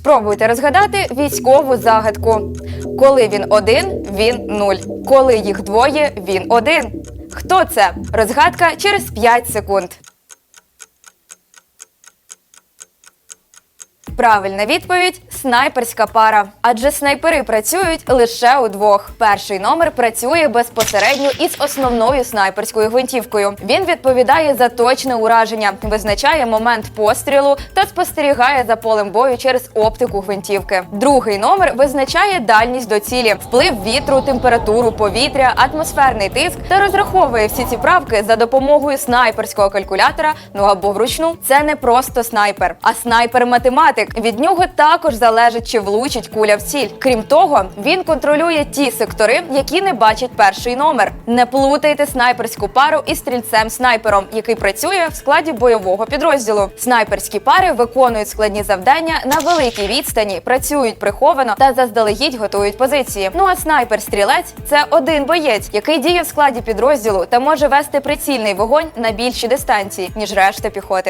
Спробуйте розгадати військову загадку. Коли він один, він нуль. Коли їх двоє, він один. Хто це? Розгадка через 5 секунд. Правильна відповідь снайперська пара. Адже снайпери працюють лише удвох. Перший номер працює безпосередньо із основною снайперською гвинтівкою. Він відповідає за точне ураження, визначає момент пострілу та спостерігає за полем бою через оптику гвинтівки. Другий номер визначає дальність до цілі, вплив вітру, температуру повітря, атмосферний тиск та розраховує всі ці правки за допомогою снайперського калькулятора, ну або вручну. Це не просто снайпер, а снайпер-математик. Від нього також залежить, чи влучить куля в ціль. Крім того, він контролює ті сектори, які не бачить перший номер. Не плутайте снайперську пару із стрільцем-снайпером, який працює в складі бойового підрозділу. Снайперські пари виконують складні завдання на великій відстані, працюють приховано та заздалегідь готують позиції. Ну а снайпер-стрілець це один боєць, який діє в складі підрозділу та може вести прицільний вогонь на більші дистанції ніж решта піхоти.